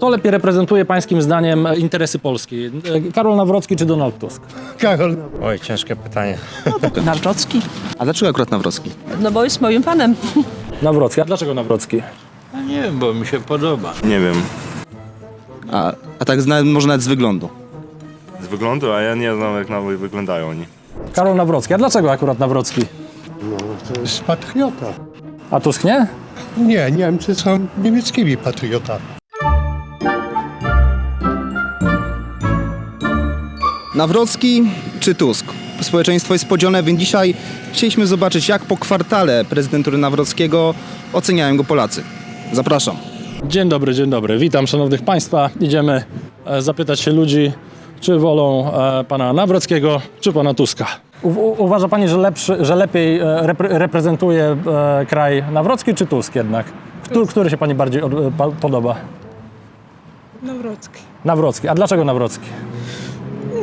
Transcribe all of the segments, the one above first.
Kto lepiej reprezentuje pańskim zdaniem interesy Polski? Karol Nawrocki czy Donald Tusk? Karol. Oj, ciężkie pytanie. Nawrocki. A dlaczego akurat Nawrocki? No bo jest moim panem. Nawrocki. A dlaczego Nawrocki? No nie wiem, bo mi się podoba. Nie wiem. A, a tak zna, może nawet z wyglądu. Z wyglądu, a ja nie znam jak nawet wyglądają oni. Karol Nawrocki. A dlaczego akurat Nawrocki? To jest patriota. A Tusk nie? Nie, Niemcy są niemieckimi patriotami. Nawrocki czy Tusk? Społeczeństwo jest podzielone, więc dzisiaj chcieliśmy zobaczyć, jak po kwartale prezydentury Nawrockiego oceniają go Polacy. Zapraszam. Dzień dobry, dzień dobry. Witam szanownych państwa. Idziemy e, zapytać się ludzi, czy wolą e, pana Nawrockiego, czy pana Tuska. U, uważa pani, że, lepszy, że lepiej e, repre, reprezentuje e, kraj Nawrocki czy Tusk jednak? Który, który się pani bardziej od, pa, podoba? Nawrocki. Nawrocki. A dlaczego Nawrocki?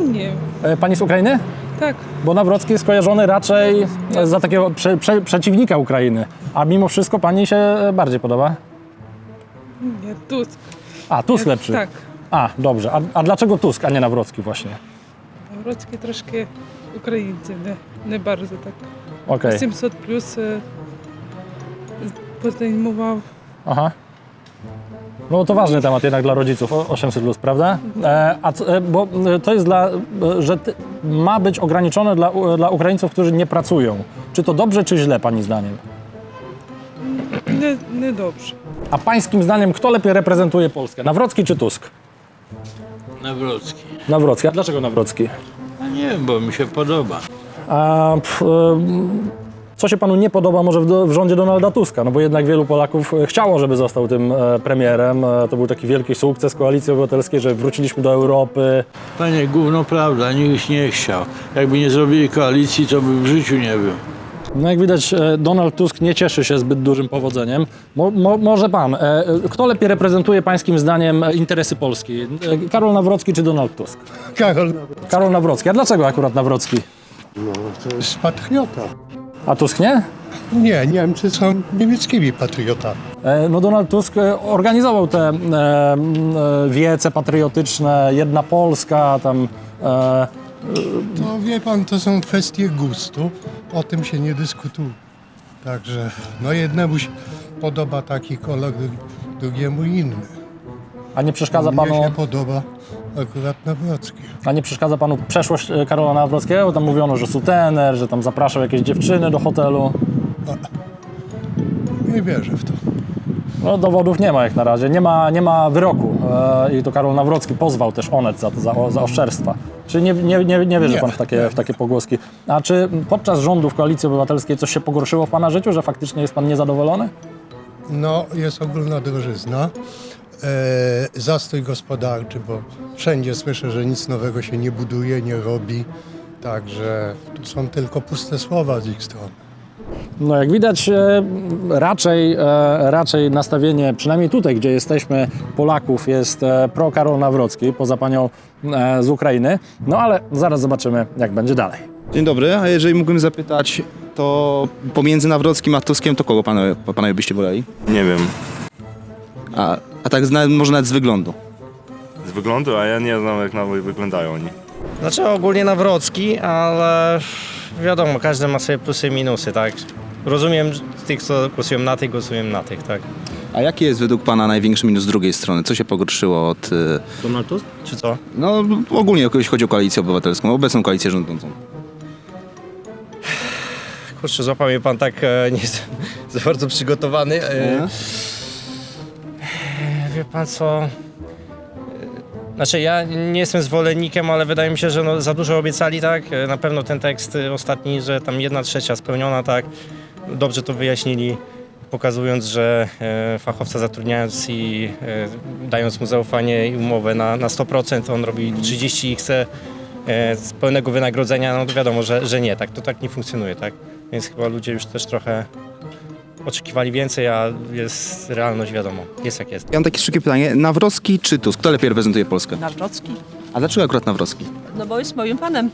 Nie. E, pani z Ukrainy? Tak, Bo Nawrocki jest kojarzony raczej za takiego prze, prze, przeciwnika Ukrainy. A mimo wszystko pani się e, bardziej podoba? nie, Tusk. A, Tusk lepszy. Tak. A, dobrze. A, a dlaczego Tusk, a nie Nawrocki właśnie? Nawrocki troszkę Ukraińcy, nie, nie bardzo tak. Okej. 800 plus e, podejmował. Aha. No to ważny temat jednak dla rodziców, o- 800 plus, prawda? E, a co, e, bo e, to jest dla, e, że ty, ma być ograniczone dla, u- dla Ukraińców, którzy nie pracują. Czy to dobrze, czy źle, pani zdaniem? Nie, nie dobrze. A pańskim zdaniem, kto lepiej reprezentuje Polskę? Nawrocki czy Tusk? Nawrocki. Nawrocki. A dlaczego Nawrocki? No nie wiem, bo mi się podoba. A co się panu nie podoba może w, do- w rządzie Donalda Tuska? No bo jednak wielu Polaków e, chciało, żeby został tym e, premierem. E, to był taki wielki sukces Koalicji Obywatelskiej, że wróciliśmy do Europy. Panie, gówno prawda, nikt nie chciał. Jakby nie zrobili koalicji, to by w życiu nie był. No jak widać, e, Donald Tusk nie cieszy się zbyt dużym powodzeniem. Mo, mo, może pan, e, e, kto lepiej reprezentuje pańskim zdaniem e, interesy Polski? E, Karol Nawrocki czy Donald Tusk? Karol. Karol Nawrocki. A dlaczego akurat Nawrocki? To jest patriota. A Tusk nie? Nie, Niemcy są niemieckimi patriotami. E, No Donald Tusk e, organizował te e, e, wiece patriotyczne, jedna Polska, tam e, To wie pan, to są kwestie gustu. O tym się nie dyskutuje. Także, no jednemu się podoba taki kolor, dru- drugiemu inny. a nie przeszkadza Mnie panu, się podoba akurat Nawrocki. a nie przeszkadza panu przeszłość e, Karola Nawrockiego? Tam mówiono, że sutener, że tam zapraszał jakieś dziewczyny do hotelu. Nie wierzę w to. No dowodów nie ma jak na razie, nie ma, nie ma wyroku e, i to Karol Nawrocki pozwał też Onet za, za, za oszczerstwa. Czyli nie, nie, nie, nie wierzy Nie. pan w takie, w takie pogłoski. A czy podczas rządów Koalicji Obywatelskiej coś się pogorszyło w pana życiu, że faktycznie jest pan niezadowolony? No, jest ogólna drożyzna. E, zastój gospodarczy, bo wszędzie słyszę, że nic nowego się nie buduje, nie robi. Także to są tylko puste słowa z ich strony. No jak widać, e, raczej, e, raczej nastawienie, przynajmniej tutaj, gdzie jesteśmy, Polaków jest pro Karol Nawrocki, poza panią z Ukrainy. No ale zaraz zobaczymy, jak będzie dalej. Dzień dobry, a jeżeli mógłbym zapytać, to pomiędzy Nawrockim a Tuskiem, to kogo panowie, panowie byście woleli? Nie wiem. A, a tak zna, może nawet z wyglądu. Z wyglądu, a ja nie znam jak nawet wyglądają oni. Znaczy ogólnie Nawrocki, ale wiadomo, każdy ma swoje plusy i minusy, tak? Rozumiem tych, co głosują na tych, głosują na tych, tak? A jaki jest według pana największy minus z drugiej strony? Co się pogorszyło od... y, Donald Tusk? Czy co? No ogólnie jeśli chodzi o koalicję obywatelską, obecną koalicję rządzącą. Kurczę, złapał mnie pan tak, e, nie jestem za bardzo przygotowany. E, pan co? E, Znaczy ja nie jestem zwolennikiem, ale wydaje mi się, że no, za dużo obiecali, tak? E, Na pewno ten tekst e, ostatni, że tam jedna trzecia spełniona, tak? Dobrze to wyjaśnili, pokazując, że e, fachowca zatrudniając i e, dając mu zaufanie i umowę na, na 100%, on robi 30 i chce e, z pełnego wynagrodzenia, no to wiadomo, że, że nie, tak? To tak nie funkcjonuje, tak? Więc chyba ludzie już też trochę oczekiwali więcej, a jest realność wiadomo, jest jak jest. Ja mam takie szybkie pytanie. Nawrocki czy Tusk? Kto lepiej reprezentuje Polskę? Nawrocki. A dlaczego akurat Nawrocki? No bo jest moim panem.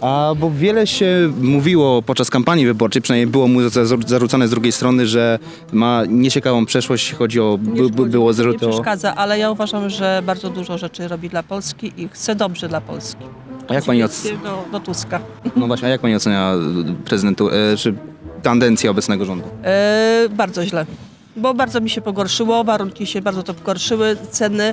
A bo wiele się mówiło podczas kampanii wyborczej, przynajmniej było mu za- zarzucane z drugiej strony, że ma nieciekawą przeszłość, jeśli chodzi o, by, by było Nie przeszkadza, ale ja uważam, że bardzo dużo rzeczy robi dla Polski i chce dobrze dla Polski. A jak pani, oc... Przeciwieństwie do, do Tuska. no właśnie, a jak pani ocenia prezydentu, e, czy tendencję obecnego rządu? E, bardzo źle. Bo bardzo mi się pogorszyło, warunki się bardzo to pogorszyły, ceny,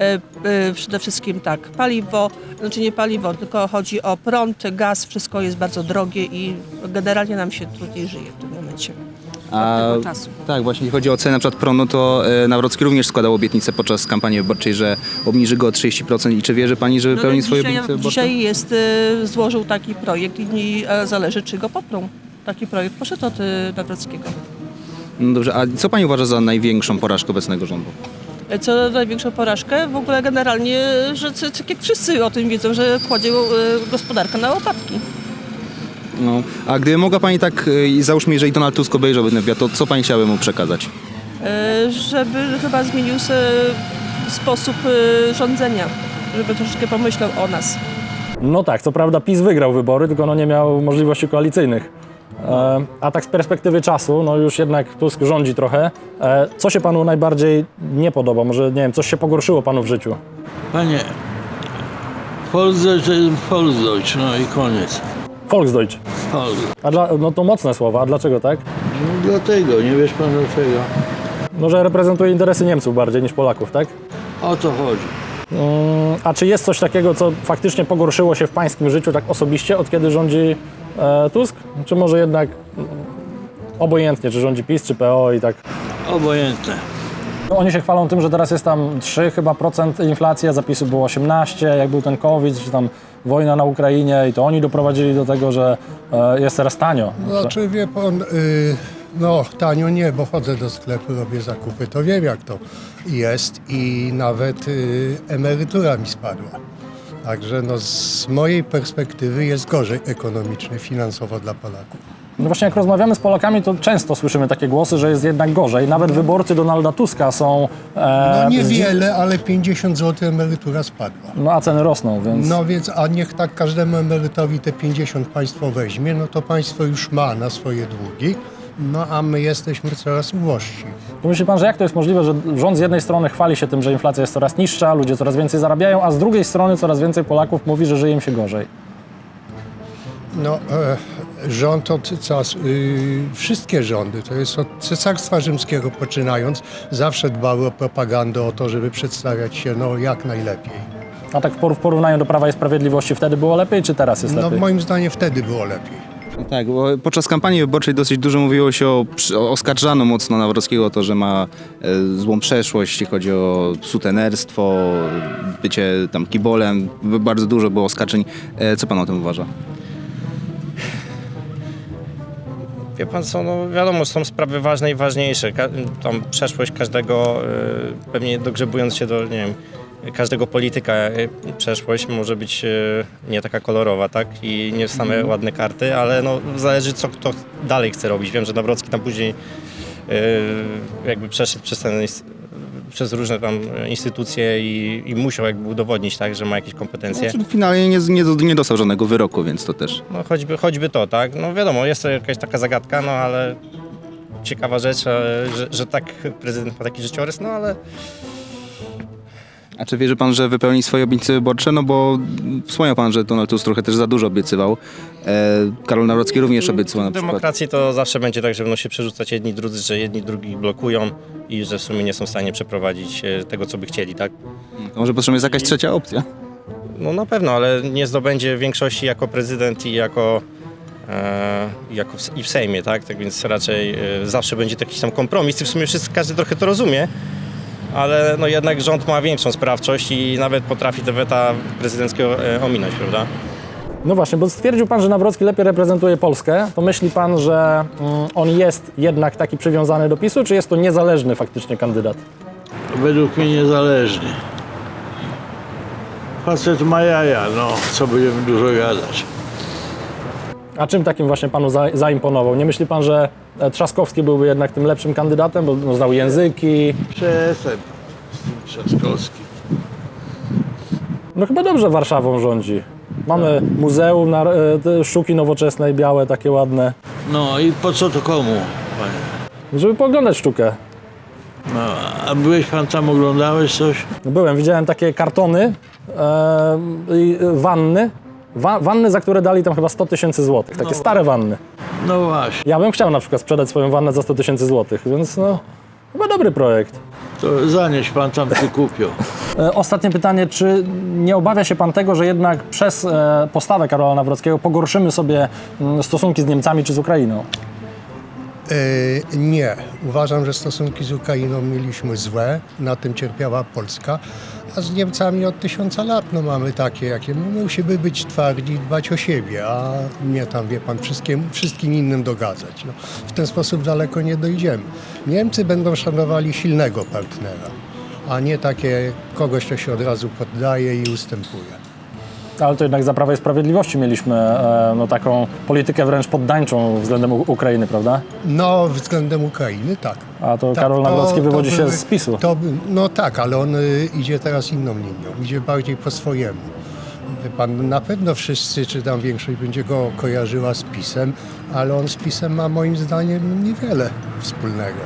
e, e, przede wszystkim tak, paliwo, znaczy nie paliwo, tylko chodzi o prąd, gaz, wszystko jest bardzo drogie i generalnie nam się trudniej żyje w tym momencie. A, tego czasu. tak, właśnie jeśli chodzi o cenę na przykład prądu, to e, Nawrocki również składał obietnicę podczas kampanii wyborczej, że obniży go o 30% i czy wierzy pani, że No, wypełni ale swoje dzisiaj, obietnice wyborcze? dzisiaj jest, e, złożył taki projekt i e, zależy, czy go poprą. Taki projekt poszedł od Nawrockiego. No dobrze, a co pani uważa za największą porażkę obecnego rządu? E, Co największą porażkę? W ogóle generalnie, że tak jak wszyscy o tym wiedzą, że kładzie e, gospodarkę na łopatki. No, a gdyby mogła pani tak, e, i załóżmy, jeżeli Donald Tusk obejrzałby ten wywiad, to co pani chciałaby mu przekazać? Żeby chyba zmienił se sposób rządzenia, żeby troszeczkę pomyślał o nas. No tak, co prawda PiS wygrał wybory, tylko no nie miał możliwości koalicyjnych. E, a tak z perspektywy czasu, no już jednak Tusk rządzi trochę. E, co się panu najbardziej nie podoba? Może, nie wiem, coś się pogorszyło panu w życiu? Panie, Volksdeutsch to jest Volksdeutsch, no i koniec. Volksdeutsch. Volksdeutsch. A dla, no to mocne słowa, a dlaczego tak? No dlatego, nie wiesz pan dlaczego? No, że reprezentuje interesy Niemców bardziej niż Polaków, tak? O to chodzi. Mm, A czy jest coś takiego, co faktycznie pogorszyło się w pańskim życiu tak osobiście, od kiedy rządzi e, Tusk? Czy może jednak mm, obojętnie, czy rządzi PiS, czy PO i tak? Obojętne. No, Oni się chwalą tym, że teraz jest tam 3 chyba procent inflacji, a zapisu było 18, jak był ten COVID, czy tam wojna na Ukrainie i to oni doprowadzili do tego, że e, jest teraz tanio. Znaczy wie pan, y, no tanio nie, bo chodzę do sklepu, robię zakupy, to wiem jak to jest i nawet y, emerytura mi spadła. Także no, z mojej perspektywy jest gorzej ekonomicznie, finansowo dla Polaków. No właśnie jak rozmawiamy z Polakami, to często słyszymy takie głosy, że jest jednak gorzej. Nawet wyborcy Donalda Tuska są... E, No niewiele, ale 50 zł emerytura spadła. No a ceny rosną, więc... No więc, a niech tak każdemu emerytowi te 50 państwo weźmie, no to państwo już ma na swoje długi, no a my jesteśmy coraz ubożsi. Myśli pan, że jak to jest możliwe, że rząd z jednej strony chwali się tym, że inflacja jest coraz niższa, ludzie coraz więcej zarabiają, a z drugiej strony coraz więcej Polaków mówi, że żyje im się gorzej? No, e, rząd od czasu, y, wszystkie rządy, to jest od Cesarstwa Rzymskiego poczynając, zawsze dbały o propagandę, o to, żeby przedstawiać się no, jak najlepiej. A tak w por- w porównaniu do Prawa i Sprawiedliwości wtedy było lepiej, czy teraz jest No lepiej? moim zdaniem wtedy było lepiej. Tak, bo podczas kampanii wyborczej dosyć dużo mówiło się o, o oskarżano mocno Nawrockiego o to, że ma e, złą przeszłość, jeśli chodzi o sutenerstwo, bycie tam kibolem. Bardzo dużo było oskarżeń. E, co pan o tym uważa? Wie pan co, no wiadomo, są sprawy ważne i ważniejsze. Ka- tam przeszłość każdego, y, pewnie dogrzebując się do, nie wiem, każdego polityka, y, przeszłość może być y, nie taka kolorowa, tak? I nie same ładne karty, ale no zależy co kto dalej chce robić. Wiem, że Nawrocki tam później y, jakby przeszedł przez ten przez różne tam instytucje i, i musiał jakby udowodnić, tak, że ma jakieś kompetencje. Znaczy, finalnie nie, nie, nie dostał żadnego wyroku, więc to też. No choćby, choćby to, tak? No wiadomo, jest to jakaś taka zagadka, no ale ciekawa rzecz, e, że, że tak prezydent ma taki życiorys, no ale A czy wierzy pan, że wypełni swoje obietnice wyborcze? No bo wspomniał pan, że Donald Tusk trochę też za dużo obiecywał. E, Karol Nawrocki również obiecywał na w przykład. demokracji to zawsze będzie tak, że będą się przerzucać jedni drudzy, że jedni drugich blokują i że w sumie nie są w stanie przeprowadzić e, tego, co by chcieli, tak? To może potrzebna jest jakaś trzecia opcja? No na pewno, ale nie zdobędzie większości jako prezydent i jako, e, jako w, i w Sejmie, tak? Tak więc raczej e, zawsze będzie to jakiś tam kompromis i w sumie wszyscy, każdy trochę to rozumie, ale no jednak rząd ma większą sprawczość i nawet potrafi te weta prezydenckiego e, ominąć, prawda? No właśnie, bo stwierdził pan, że Nawrocki lepiej reprezentuje Polskę. To myśli pan, że mm, on jest jednak taki przywiązany do PiSu, czy jest to niezależny faktycznie kandydat? Według mnie niezależny. Facet ma jaja, no, co będziemy dużo gadać. A czym takim właśnie panu za, zaimponował? Nie myśli pan, że Trzaskowski byłby jednak tym lepszym kandydatem, bo no, znał języki? Przestań Trzaskowskim. No chyba dobrze Warszawą rządzi. Mamy muzeum, na, e, te sztuki nowoczesnej, białe, takie ładne. No i po co to komu, panie? Żeby pooglądać sztukę. No, a byłeś pan tam, oglądałeś coś? Byłem, widziałem takie kartony e, i wanny. Wa, wanny, za które dali tam chyba 100 tysięcy złotych. Takie stare wanny. No właśnie, Ja bym chciał na przykład sprzedać swoją wannę za 100 tysięcy złotych, więc no, chyba dobry projekt. to zanieś pan tam kupią. E, Ostatnie pytanie, czy nie obawia się pan tego, że jednak przez e, postawę Karola Nawrockiego pogorszymy sobie mm, stosunki z Niemcami czy z Ukrainą? E, nie. Uważam, że stosunki z Ukrainą mieliśmy złe, na tym cierpiała Polska, a z Niemcami od tysiąca lat no, mamy takie, jakie my musimy być twardzi, dbać o siebie, a nie tam, wie pan, wszystkim, wszystkim innym dogadzać. No, w ten sposób daleko nie dojdziemy. Niemcy będą szanowali silnego partnera, a nie takie kogoś, kto się od razu poddaje i ustępuje. Ale to jednak za Prawa i Sprawiedliwości mieliśmy e, no, taką politykę wręcz poddańczą względem U- Ukrainy, prawda? No, względem Ukrainy tak. A to Tak, Karol Nawrocki to wywodzi się były- z PiSu. To, by- no tak, ale on y, idzie teraz inną linią, idzie bardziej po swojemu. Wie Pan, na pewno wszyscy, czy tam większość będzie go kojarzyła z PiSem, ale on z PiSem ma moim zdaniem niewiele wspólnego.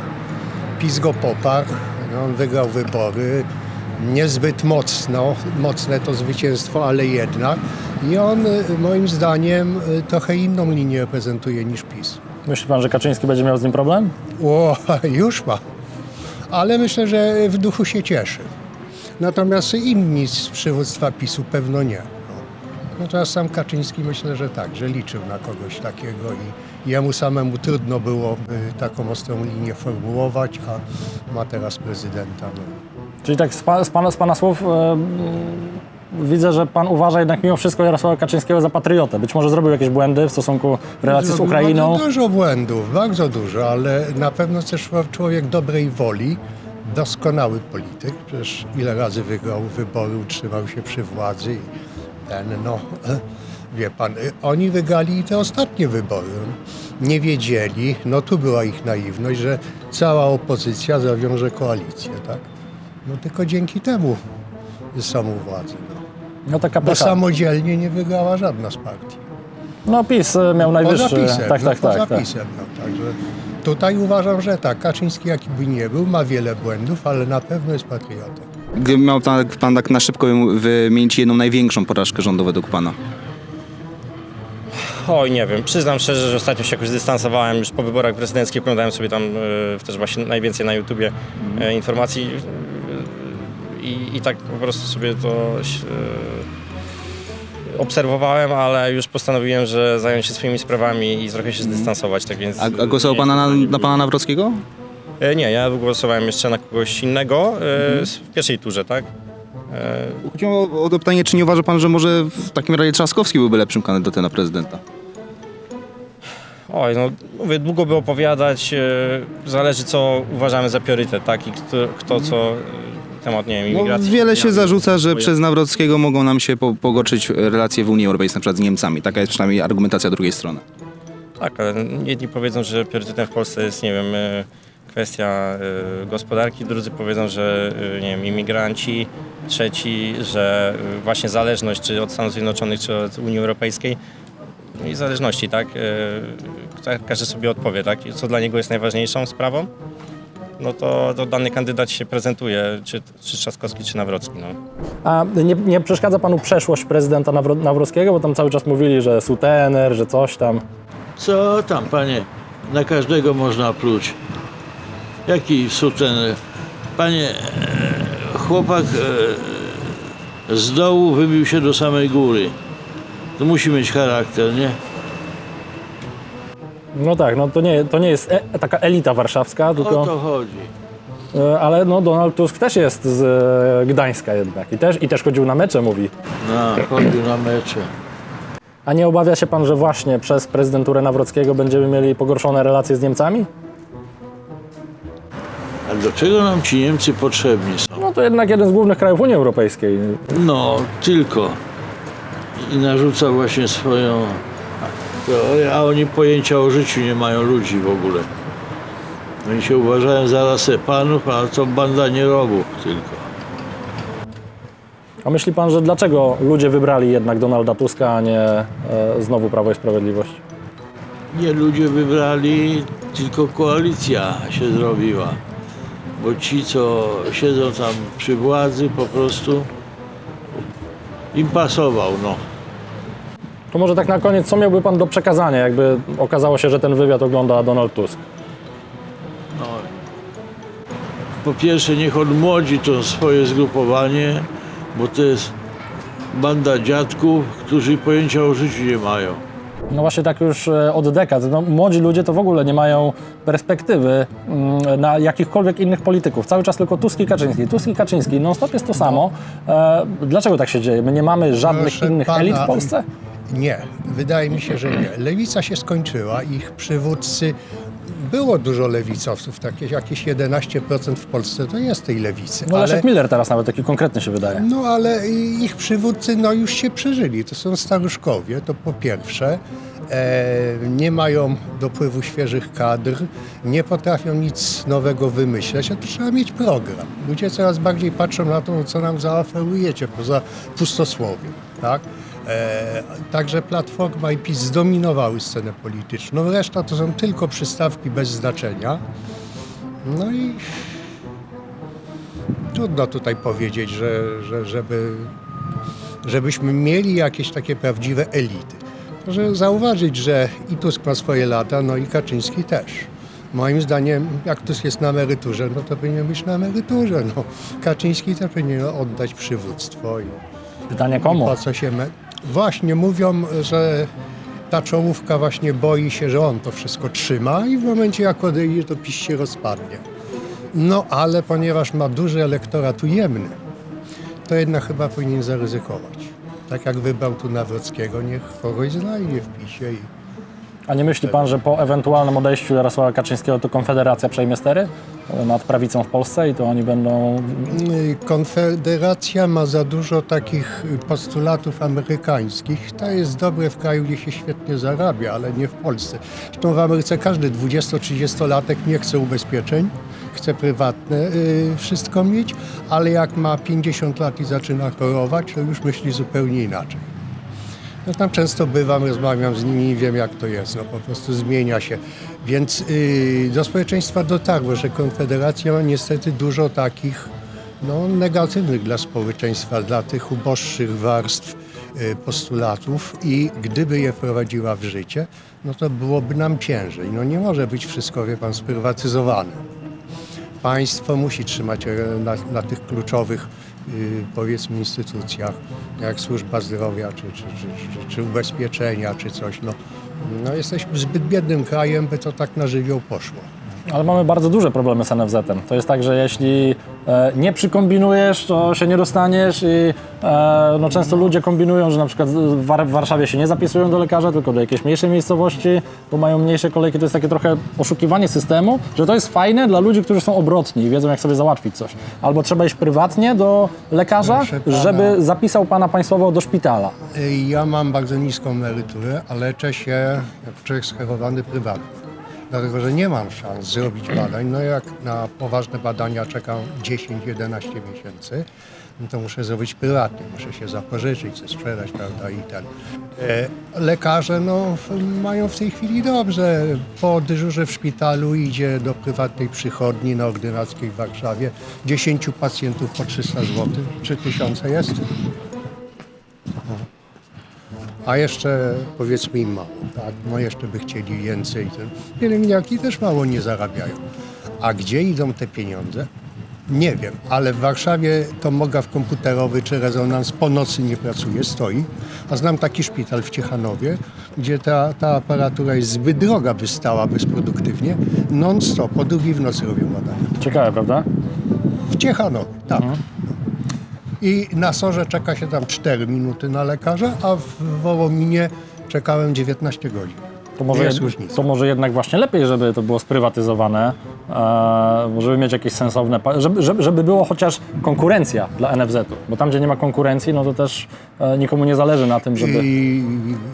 PiS go poparł, no, on wygrał wybory, niezbyt mocno, mocne to zwycięstwo, ale jednak. I on y, moim zdaniem y, trochę inną linię reprezentuje niż PiS. Myśli pan, że Kaczyński będzie miał z nim problem? O, już ma. Ale myślę, że w duchu się cieszy. Natomiast inni z przywództwa PiSu pewno nie. No. Natomiast sam Kaczyński myślę, że tak, że liczył na kogoś takiego i jemu samemu trudno było taką ostrą linię formułować, a ma teraz prezydenta. Czyli tak z, pa, z, pana, z pana słów mm, widzę, że pan uważa jednak mimo wszystko Jarosława Kaczyńskiego za patriotę. Być może zrobił jakieś błędy w stosunku relacji z Ukrainą. Bardzo dużo błędów, bardzo dużo, ale na pewno też człowiek dobrej woli, doskonały polityk. Przecież ile razy wygrał wybory, utrzymał się przy władzy i ten, no, wie pan, y, oni wygrali te ostatnie wybory. Nie wiedzieli, no tu była ich naiwność, że cała opozycja zawiąże koalicję, tak? No tylko dzięki temu są u władzy. No. No taka Bo samodzielnie nie wygrała żadna z partii. No PiS e, miał najwyższy. Poza pisem, tak, no, tak, poza tak, tak. pisem, no, także tutaj uważam, że tak, Kaczyński jaki by nie był, ma wiele błędów, ale na pewno jest patriotą. Gdyby miał tak, pan tak na szybko wymienić jedną największą porażkę rządu według pana. Oj, nie wiem. Przyznam szczerze, że ostatnio się jakoś dystansowałem już po wyborach prezydenckich. Oglądałem sobie tam e, też właśnie najwięcej na YouTubie e, informacji i, i tak po prostu sobie to e, obserwowałem, ale już postanowiłem, że zająć się swoimi sprawami i trochę się zdystansować. Tak więc, A, a głosował nie pan na, na pana Nawrockiego? E, Nie, ja głosowałem jeszcze na kogoś innego e, w pierwszej turze, tak? E, Chodziło o, o to pytanie, czy nie uważa pan, że może w takim razie Trzaskowski byłby lepszym kandydatem na prezydenta? Oj, no mówię, długo by opowiadać, e, zależy co uważamy za priorytet, tak? I kto, kto co, e, temat, nie wiem, No, imigracji. wiele się zarzuca, że przez Nawrockiego mogą nam się po, pogorszyć relacje w Unii Europejskiej, na przykład z Niemcami. Taka jest przynajmniej argumentacja drugiej strony. Tak, ale jedni powiedzą, że priorytetem w Polsce jest, nie wiem, e, kwestia e, gospodarki, drudzy powiedzą, że, e, nie wiem, imigranci, trzeci, że właśnie zależność czy od Stanów Zjednoczonych, czy od Unii Europejskiej, no i zależności, tak? Ka- Każdy sobie odpowie, tak? I Co dla niego jest najważniejszą sprawą? No to, to dany kandydat się prezentuje, czy, czy Trzaskowski, czy Nawrocki. No. A nie, nie przeszkadza panu przeszłość prezydenta Nawro- Nawrockiego, bo tam cały czas mówili, że sutener, że coś tam. Co tam, panie? Na każdego można pluć. Jaki sutener? Panie, e, chłopak e, z dołu wybił się do samej góry. To musi mieć charakter, nie? No tak, no to nie, to nie jest e, taka elita warszawska, O tylko, to chodzi. e, ale no Donald Tusk też jest z e, Gdańska jednak i też, i też chodził na mecze, mówi. No, chodził na mecze. A nie obawia się pan, że właśnie przez prezydenturę Nawrockiego będziemy mieli pogorszone relacje z Niemcami? A do czego nam ci Niemcy potrzebni są? No to jednak jeden z głównych krajów Unii Europejskiej. No, tylko. I narzuca właśnie swoją teorię, a oni pojęcia o życiu nie mają ludzi w ogóle. Oni się uważają za rasę panów, a to banda nierobów tylko. A myśli pan, że dlaczego ludzie wybrali jednak Donalda Tuska, a nie e, znowu Prawo i Sprawiedliwość? Nie ludzie wybrali, tylko koalicja się zrobiła. Bo ci, co siedzą tam przy władzy, po prostu im pasował, no. To może tak na koniec, co miałby pan do przekazania, jakby okazało się, że ten wywiad ogląda Donald Tusk? no. Po pierwsze, niech odmłodzi to swoje zgrupowanie, bo to jest banda dziadków, którzy pojęcia o życiu nie mają. No właśnie tak już e, od dekad. No, młodzi ludzie to w ogóle nie mają perspektywy mm, na jakichkolwiek innych polityków. Cały czas tylko Tusk i Kaczyński. Tusk i Kaczyński. Non stop jest to samo. E, dlaczego tak się dzieje? My nie mamy żadnych Proszę innych pana, elit w Polsce? Nie, wydaje mi się, że nie. Lewica się skończyła, ich przywódcy. Było dużo lewicowców, takie jakieś 11% w Polsce to jest tej lewicy. No ale, Leszek Miller teraz nawet taki konkretny się wydaje. no ale ich przywódcy no, już się przeżyli. To są staruszkowie, to po pierwsze. E, nie mają dopływu świeżych kadr, nie potrafią nic nowego wymyśleć, a to trzeba mieć program. Ludzie coraz bardziej patrzą na to, co nam zaoferujecie poza pustosłowiem. Tak? E, także Platforma i PiS zdominowały scenę polityczną, reszta to są tylko przystawki bez znaczenia. No i trudno tutaj powiedzieć, że, że, żeby, żebyśmy mieli jakieś takie prawdziwe elity. Proszę zauważyć, że i Tusk ma swoje lata, no i Kaczyński też. Moim zdaniem, jak Tusk jest na emeryturze, no to powinien być na emeryturze. No. Kaczyński też powinien oddać przywództwo. I, Pytanie komu? po co się... Me... Właśnie mówią, że ta czołówka właśnie boi się, że on to wszystko trzyma i w momencie jak odejdzie, to PiS się rozpadnie. No ale ponieważ ma duży elektorat ujemny, to jednak chyba powinien zaryzykować. Tak jak wybrał tu Nawrockiego, niech kogoś znajdzie w PiSie. I... A nie myśli pan, że po ewentualnym odejściu Jarosława Kaczyńskiego to Konfederacja przejmie stery nad prawicą w Polsce i to oni będą... Y, Konfederacja ma za dużo takich postulatów amerykańskich. To jest dobre w kraju, gdzie się świetnie zarabia, ale nie w Polsce. Zresztą w Ameryce każdy 20-30-latek nie chce ubezpieczeń, chce prywatne y, wszystko mieć, ale jak ma 50 lat i zaczyna chorować, to już myśli zupełnie inaczej. No tam często bywam, rozmawiam z nimi i wiem jak to jest, no po prostu zmienia się. Więc yy, do społeczeństwa dotarło, że Konfederacja ma niestety dużo takich no, negatywnych dla społeczeństwa, dla tych uboższych warstw yy, postulatów i gdyby je wprowadziła w życie, no to byłoby nam ciężej. No nie może być wszystko, wie pan, sprywatyzowane. Państwo musi trzymać e, na, na tych kluczowych, y, powiedzmy, instytucjach, jak służba zdrowia, czy, czy, czy, czy, czy ubezpieczenia, czy coś. No, no, jesteśmy zbyt biednym krajem, by to tak na żywioł poszło. Ale mamy bardzo duże problemy z NFZ-em. To jest tak, że jeśli e, nie przykombinujesz, to się nie dostaniesz i e, no, często ludzie kombinują, że na przykład w, War- w Warszawie się nie zapisują do lekarza, tylko do jakiejś mniejszej miejscowości, bo mają mniejsze kolejki. To jest takie trochę oszukiwanie systemu, że to jest fajne dla ludzi, którzy są obrotni i wiedzą, jak sobie załatwić coś. Albo trzeba iść prywatnie do lekarza, Proszę pana. żeby zapisał pana państwowo do szpitala. Ja mam bardzo niską emeryturę, a leczę się jak człowiek schorowany prywatnie. Dlatego, że nie mam szans zrobić badań. No jak na poważne badania czekam 10-11 miesięcy, no to muszę zrobić prywatnie. Muszę się zapożyczyć, coś sprzedać, prawda, i ten. E, lekarze, no, mają w tej chwili dobrze. Po dyżurze w szpitalu idzie do prywatnej przychodni na Ordynackiej w Warszawie. 10 pacjentów po 300 zł. 3000 jest? A jeszcze powiedzmy im mało, tak? No jeszcze by chcieli więcej. Pielęgniarki też mało nie zarabiają. A gdzie idą te pieniądze? Nie wiem, ale w Warszawie tomograf komputerowy czy rezonans po nocy nie pracuje, stoi. A znam taki szpital w Ciechanowie, gdzie ta, ta aparatura jest zbyt droga, by stała bezproduktywnie. Non-stop, po drugiej w nocy robią badania. Ciekawe, prawda? W Ciechanowie, tak. I na Sorze czeka się tam 4 minuty na lekarza, a w Wołominie czekałem 19 godzin. To może, Jest różnica. to może jednak właśnie lepiej, żeby to było sprywatyzowane, e, żeby mieć jakieś sensowne, żeby, żeby, żeby było chociaż konkurencja dla NFZ-u, bo tam, gdzie nie ma konkurencji, no to też e, nikomu nie zależy na tym, żeby... I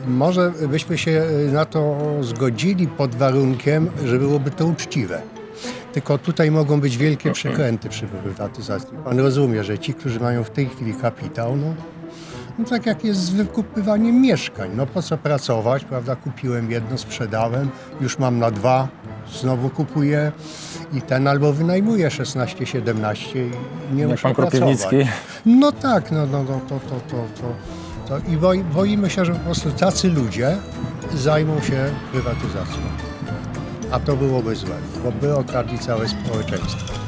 może byśmy się na to zgodzili pod warunkiem, że byłoby to uczciwe. Tylko tutaj mogą być wielkie przekręty przy prywatyzacji. Pan rozumie, że ci, którzy mają w tej chwili kapitał, no, no tak jak jest z wykupywaniem mieszkań. No po co pracować, prawda? Kupiłem jedno, sprzedałem, już mam na dwa, znowu kupuję i ten albo wynajmuję 16, 17 i nie Jak muszę pan pracować. Kropiwnicki. No tak, no, no, no to, to, to, to, to. I boi, boimy się, że po prostu tacy ludzie zajmą się prywatyzacją. A to byłoby złe, bo by okradli całe społeczeństwo.